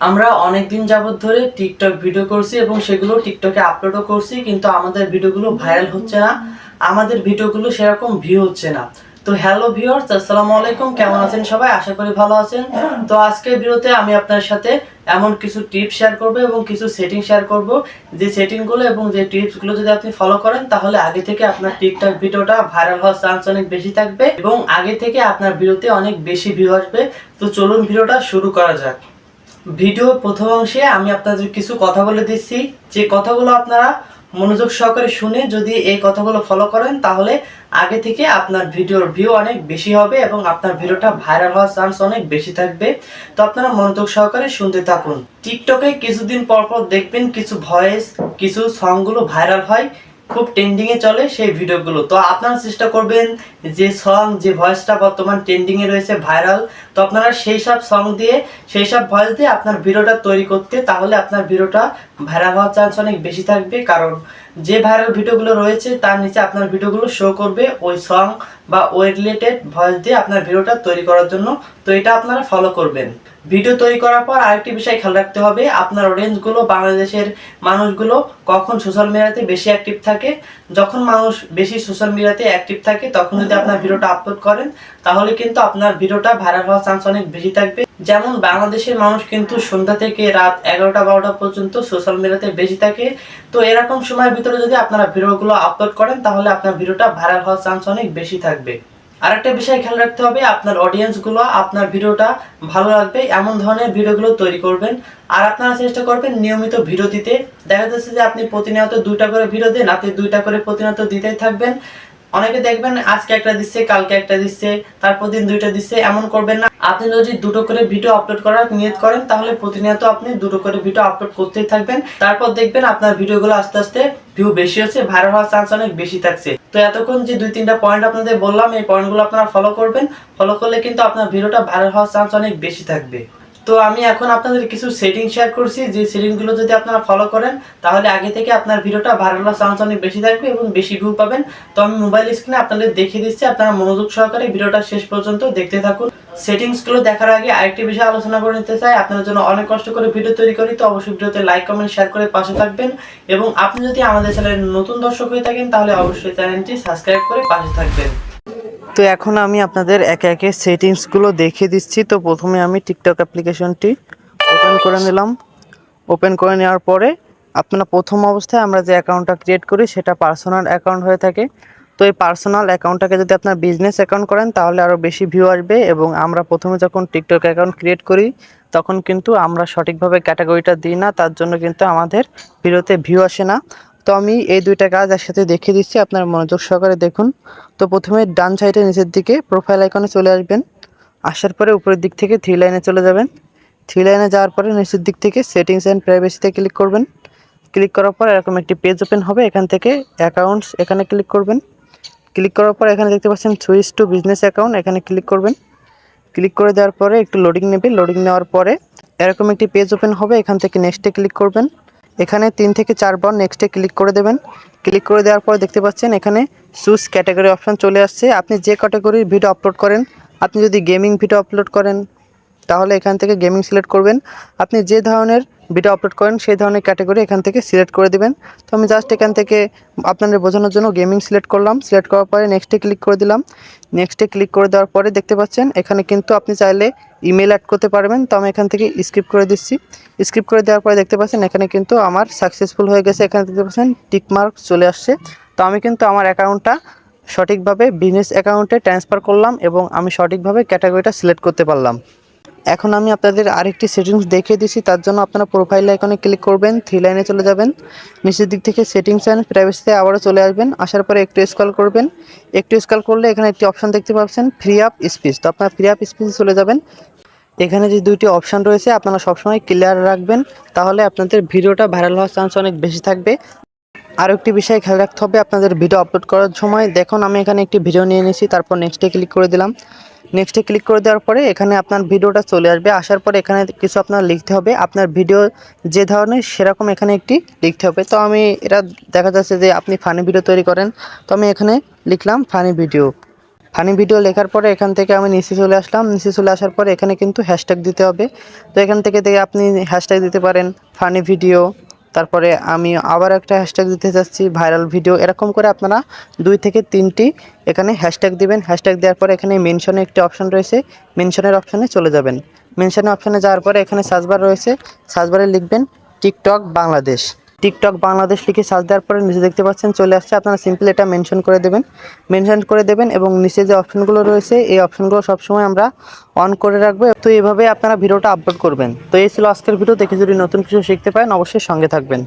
আমরা অনেক দিন যাবত ধরে টিকটক ভিডিও করছি এবং সেগুলো টিকটকে আপলোডও করছি, কিন্তু আমাদের ভিডিওগুলো ভাইরাল হচ্ছে না। আমাদের ভিডিওগুলো সেরকম ভিউ হচ্ছে না। তো হ্যালো ভিউয়ার্স আসসালামু আলাইকুম। কেমন আছেন সবাই? আশা করি ভালো আছেন। তো আজকের ভিডিওতে আমি আপনার সাথে এমন কিছু টিপস শেয়ার করব এবং কিছু সেটিং শেয়ার করব। যে সেটিংগুলো এবং যে টিপসগুলো যদি আপনি ফলো করেন, তাহলে আগে থেকে আপনার টিকটক ভিডিওটা ভাইরাল হওয়ার চান্স অনেক বেশি থাকবে এবং আগে থেকে আপনার ভিডিওতে অনেক বেশি ভিউ আসবে। তো চলুন ভিডিওটা শুরু করা যাক। ভিডিও প্রথম অংশে আমি আপনাদের কিছু কথা বলে দিচ্ছি। যে কথাগুলো আপনারা মনোযোগ সহকারে শুনে যদি এই কথাগুলো ফলো করেন, তাহলে আগে থেকে আপনার ভিডিওর ভিউ অনেক বেশি হবে এবং আপনার ভিডিওটা ভাইরাল হওয়ার চান্স অনেক বেশি থাকবে। তো আপনারা মনোযোগ সহকারে শুনতে থাকুন। টিকটকে কিছুদিন পর পর দেখবেন কিছু ভয়েস কিছু সংগুলো ভাইরাল হয়। খুব ট্রেন্ডিং এ চলে সেই ভিডিওগুলো তো আপনারা চেষ্টা করবেন যে সং যে ভয়েসটা বর্তমান ট্রেন্ডিং এ রয়েছে ভাইরাল তো আপনারা সেই সব সং দিয়ে, সেই সব ভয়েস দিয়ে আপনার ভিডিওটা তৈরি করতে, তাহলে আপনার ভিডিওটা ভাইরাল হওয়ার চান্স অনেক বেশি থাকবে। কারণ যে ভাইরাল ভিডিওগুলো রয়েছে, তার নিচে আপনার ভিডিওগুলো শো করবে ওই সং বা ওই রিলেটেড ভয়েস দিয়ে আপনার ভিডিওটা তৈরি করার জন্য। তো এটা আপনারা ফলো করবেন। ভিডিও তৈরি করার পর আরেকটি বিষয় খেয়াল রাখতে হবে, আপনার অডিয়েন্সগুলো বাংলাদেশের মানুষগুলো কখন সোশ্যাল মিডিয়াতে বেশি অ্যাক্টিভ থাকে যখন মানুষ বেশি সোশ্যাল মিডিয়াতে অ্যাক্টিভ থাকে, তখন যদি আপনার ভিডিওটা আপলোড করেন, তাহলে কিন্তু আপনার ভিডিওটা ভাইরাল হওয়ার চান্স অনেক বেশি থাকবে। যেমন বাংলাদেশের মানুষ কিন্তু সন্ধ্যা থেকে রাত এগারোটা, বারোটা পর্যন্ত সোশ্যাল মিডিয়াতে বেশি থাকে। তো এরকম সময়ের ভিতরে যদি আপনারা ভিডিওগুলো আপলোড করেন, তাহলে আপনার ভিডিওটা ভাইরাল হওয়ার চান্স অনেক বেশি থাকবে। আরেকটা বিষয় খেয়াল রাখতে হবে, আপনার অডিয়েন্সগুলো, আপনার ভিডিওটা ভালো লাগবে, এমন ধরনের ভিডিওগুলো তৈরি করবেন। আর আপনারা চেষ্টা করবেন নিয়মিত ভিডিও দিতে। দেখা যাচ্ছে যে আপনি প্রতিনিয়ত দুইটা করে ভিডিও দেন, আপনি দুইটা করে প্রতিনিয়ত দিতেই থাকবেন। অনেকে দেখবেন আজকে একটা দিচ্ছে, কালকে একটা দিচ্ছে, তারপর দিন দুইটা দিচ্ছে, এমন করবেন না। আপনি যদি দুটো করে ভিডিও আপলোড করার নিয়ত করেন, তাহলে প্রতিনিয়ত আপনি দুটো করে ভিডিও আপলোড করতেই থাকবেন। তারপর দেখবেন আপনার ভিডিওগুলো আস্তে আস্তে ভিউ বেশি হচ্ছে ভাইরাল হওয়ার চান্স অনেক বেশি থাকছে। তো এতক্ষণ যে দুই, তিনটা পয়েন্ট আপনাদের বললাম, এই পয়েন্টগুলো আপনারা ফলো করবেন। ফলো করলে কিন্তু আপনার ভিডিওটা ভাইরাল হওয়ার চান্স অনেক বেশি থাকবে। তো আমি এখন আপনাদের কিছু সেটিং শেয়ার করছি। যে সেটিংগুলো যদি আপনারা ফলো করেন, তাহলে আগে থেকে আপনার ভিডিওটা ভাইরাল চান্স অনেক বেশি থাকবে এবং বেশি ভিউ পাবেন। তো আমি মোবাইল স্ক্রিনে আপনাদের দেখিয়ে দিচ্ছি, আপনারা মনোযোগ সহকারে ভিডিওটা শেষ পর্যন্ত দেখতে থাকুন। সেটিংসগুলো দেখার আগে আরেকটি বিষয় আলোচনা করে নিতে চাই। আপনাদের জন্য অনেক কষ্ট করে ভিডিও তৈরি করি, তো অবশ্যই ভিডিওতে লাইক কমেন্ট শেয়ার করে পাশে থাকবেন। এবং আপনি যদি আমাদের চ্যানেলের নতুন দর্শক হয়ে থাকেন, তাহলে অবশ্যই চ্যানেলটি সাবস্ক্রাইব করে পাশে থাকবেন। তো এখন আমি আপনাদের একে একে সেটিংসগুলো দেখিয়ে দিচ্ছি। তো প্রথমে আমি টিকটক অ্যাপ্লিকেশনটি ওপেন করে নিলাম। ওপেন করে নেওয়ার পরে আপনারা প্রথম অবস্থায় আমরা যে অ্যাকাউন্টটা ক্রিয়েট করি, সেটা পার্সোনাল অ্যাকাউন্ট হয়ে থাকে। তো এই পার্সোনাল অ্যাকাউন্টটাকে যদি আপনার বিজনেস অ্যাকাউন্ট করেন, তাহলে আরও বেশি ভিউ আসবে এবং আমরা প্রথমে যখন টিকটক অ্যাকাউন্ট ক্রিয়েট করি, তখন কিন্তু আমরা সঠিকভাবে ক্যাটাগরিটা দিই না, তার জন্য কিন্তু আমাদের ভিডিওতে ভিউ আসে না। তো আমি এই দুইটা কাজ একসাথে দেখিয়ে দিচ্ছি, আপনার মনোযোগ সহকারে দেখুন। তো প্রথমে ডান সাইডে নিচের দিকে প্রোফাইল আইকনে চলে আসবেন। আসার পরে উপরের দিক থেকে থ্রি লাইনে চলে যাবেন। থ্রি লাইনে যাওয়ার পরে নিচের দিক থেকে সেটিংস অ্যান্ড প্রাইভেসিতে ক্লিক করবেন। ক্লিক করার পর এরকম একটি পেজ ওপেন হবে, এখান থেকে অ্যাকাউন্টস এখানে ক্লিক করবেন। ক্লিক করার পর এখানে দেখতে পাচ্ছেন সুইচ টু বিজনেস অ্যাকাউন্ট এখানে ক্লিক করবেন। ক্লিক করে দেওয়ার পরে একটু লোডিং নেবে লোডিং নেওয়ার পরে এরকম একটি পেজ ওপেন হবে, এখান থেকে নেক্সটে ক্লিক করবেন। এখানে তিন থেকে চার চারবার নেক্সটে ক্লিক করে দেবেন। ক্লিক করে দেওয়ার পর দেখতে পাচ্ছেন এখানে চুজ ক্যাটাগরি অপশান চলে আসছে। আপনি যে ক্যাটাগরির ভিডিও আপলোড করেন, আপনি যদি গেমিং ভিডিও আপলোড করেন, তাহলে এখান থেকে গেমিং সিলেক্ট করবেন। আপনি যে ধরনের ভিডিও আপলোড করেন, সেই ধরনের ক্যাটাগরি এখান থেকে সিলেক্ট করে দিবেন। তো আমি জাস্ট এখান থেকে আপনাদের বোঝানোর জন্য গেমিং সিলেক্ট করলাম। সিলেক্ট করার পরে নেক্সটে ক্লিক করে দিলাম। নেক্সটে ক্লিক করে দেওয়ার পরে দেখতে পাচ্ছেন, এখানে কিন্তু আপনি চাইলে ইমেল অ্যাড করতে পারবেন। তো আমি এখান থেকে স্কিপ করে দিচ্ছি। স্কিপ করে দেওয়ার পরে দেখতে পাচ্ছেন, এখানে কিন্তু আমার সাকসেসফুল হয়ে গেছে। এখানে দেখতে পাচ্ছেন টিকমার্ক চলে আসছে। তো আমি কিন্তু আমার অ্যাকাউন্টটা সঠিকভাবে বিজনেস অ্যাকাউন্টে ট্রান্সফার করলাম এবং আমি সঠিকভাবে ক্যাটাগরিটা সিলেক্ট করতে পারলাম। এখন আমি আপনাদের আরেকটি সেটিংস দেখিয়ে দিচ্ছি, তার জন্য আপনারা প্রোফাইল আইকনে ক্লিক করবেন থ্রি লাইনে চলে যাবেন। নিচের দিক থেকে সেটিংস অ্যান্ড প্রাইভেসিতে আবারও চলে আসবেন, আসার পরে একটু স্কল করবেন। একটু স্কল করলে এখানে একটি অপশন দেখতে পাচ্ছেন ফ্রি আপ স্পিচ তো আপনারা ফ্রি আপ স্পিচে চলে যাবেন। এখানে যে দুইটি অপশান রয়েছে, আপনারা সবসময় ক্লিয়ার রাখবেন, তাহলে আপনাদের ভিডিওটা ভাইরাল হওয়ার চান্স অনেক বেশি থাকবে। আরও একটি বিষয় খেয়াল রাখতে হবে, আপনাদের ভিডিও আপলোড করার সময়। দেখুন, আমি এখানে একটি ভিডিও নিয়ে নিয়েছি, তারপর নেক্সটে ক্লিক করে দিলাম। নেক্সটে ক্লিক করে দেওয়ার পরে এখানে আপনার ভিডিওটা চলে আসবে। আসার পরে এখানে কিছু আপনার লিখতে হবে। আপনার ভিডিও যে ধরনের সেরকম এখানে একটি লিখতে হবে। তো আমি এটা দেখা যাচ্ছে যে আপনি ফানি ভিডিও তৈরি করেন। তো আমি এখানে লিখলাম ফানি ভিডিও ফানি ভিডিও লেখার পরে এখান থেকে আমি নিচে চলে আসলাম। নিচে চলে আসার পরে এখানে কিন্তু হ্যাশট্যাগ দিতে হবে। তো এখান থেকে দেখে আপনি হ্যাশট্যাগ দিতে পারেন ফানি ভিডিও তারপরে আমি আবার একটা হ্যাশট্যাগ দিতে চাচ্ছি ভাইরাল ভিডিও এরকম করে আপনারা দুই থেকে তিনটি এখানে হ্যাশট্যাগ দিবেন। হ্যাশট্যাগ দেওয়ার পরে এখানে মেনশনে একটি অপশন রয়েছে। মেনশনের অপশনে চলে যাবেন। মেনশনের অপশনে যাওয়ার পরে এখানে সাজবার রয়েছে। সাজবারে লিখবেন টিকটক বাংলাদেশ টিকটক বাংলাদেশ লিখে সার্চ দেওয়ার পরে নিচে দেখতে পাচ্ছেন, চলে আসছে। আপনারা সিম্পল এটা মেনশন করে দেবেন। মেনশন করে দেবেন এবং নিচে যে অপশনগুলো রয়েছে, এই অপশনগুলো সবসময় আমরা অন করে রাখব। তো এইভাবে আপনারা ভিডিওটা আপলোড করবেন। তো এই ছিল আজকের ভিডিও দেখে যদি নতুন কিছু শিখতে পারেন, অবশ্যই সঙ্গে থাকবেন।